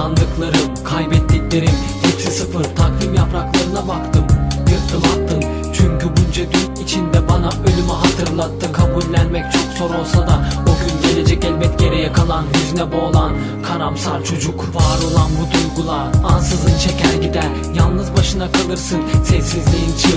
Kazandıklarım kaybettiklerim Hepsi sıfır. Takvim yapraklarına baktım Yırttım attım çünkü bunca gün içinde bana ölümü hatırlattı Kabullenmek çok zor olsa da O gün gelecek elbet geriye kalan Hüzne boğulan karamsar çocuk. Var olan bu duygular ansızın çeker gider. Yalnız başına kalırsın sessizliğin çığlığında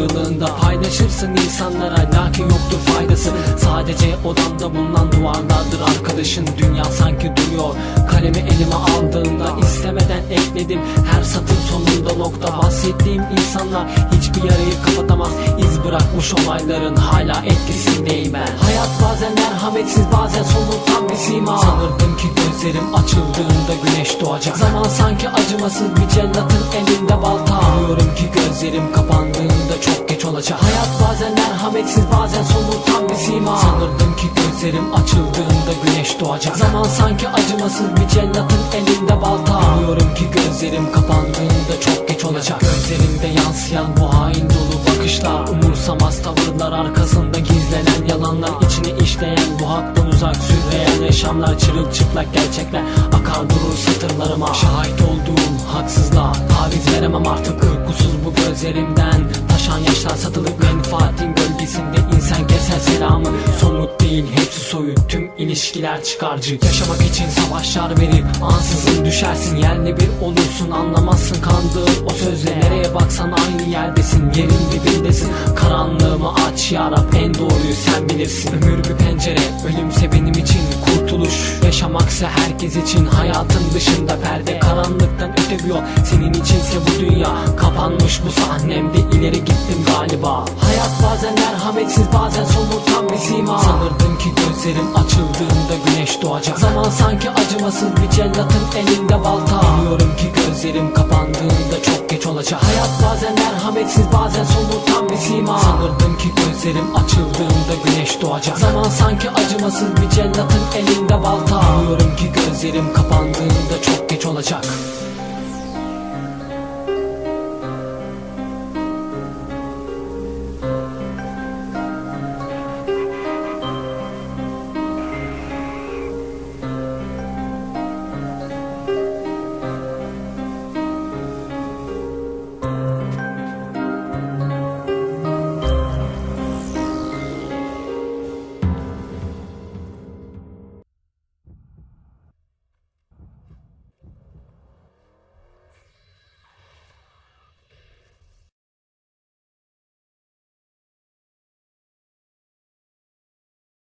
Paylaşırsın insanlara lakin yoktur faydası. Sadece odamda bulunan duvarlardır arkadaşın. Dünya sanki duruyor. Kalemi elime aldığında istemeden ekledim. Her satır sonunda nokta bahsettiğim insanlar Hiçbir yarayı kapatamaz. İz bırakmış olayların hala etkisindeyim ben. Hayat bazen merhametsiz bazen somurtan bir sima. Sanırdım ki gözlerim açıldığında güneş doğacak. Zaman sanki acımasız bir cellatın elinde balta. Biliyorum ki gözlerim kapandığında çok geç olacak. Hayat bazen merhametsiz bazen somurtan bir sima. Sanırdım ki gözlerim açıldığında güneş doğacak. Zaman sanki acımasız bir cellatın elinde balta. Biliyorum ki gözlerim kapandığında çok geç olacak. Gözlerimde yansıyan bu hain dolu bakışlar. Umursamaz tavırlar arkasında gizlenen yalanlar. İçine işleyen bu haktan uzak sürreyen yaşamlar. Çırılçıplak gerçekler akar durur satırlarıma. Şahit olduğum haksızlığa taviz veremem artık. Uykusuz bu gözlerimden taşan yaşlar satılık Menfaatin gölgesinde insan keser selamı. Somut değil hepsi soyut tüm ilişkiler çıkarcı. Yaşamak için savaşlar verir ansızın düşersin. Yerli bir olursun anlamazsın kandığı o sözle Nereye baksan aynı yerdesin yerin dibindesin. Karanlığımı aç yarab en doğruyu sen bilirsin. Ömür bir pencere ölümse benim için kurtuluş. Yaşamaksa herkes için hayatın dışında perde. Karanlıktan öte bir yol senin içinse bu dünya Kapanmış bu sahnemde ileri gittim galiba. Hayat bazen merhametsiz bazen somurtan bir sima. Sanırdım ki gözlerim açıldığında güneş doğacak. Zaman sanki acımasız bir cellatın elinde balta. Biliyorum ki gözlerim kapandığında çok geç olacak. Hayat bazen merhametsiz bazen somurtan bir sima. Sanırdım ki gözlerim açıldığında güneş doğacak. Zaman sanki acımasız bir cellatın elinde balta. Biliyorum ki gözlerim kapandığında çok geç olacak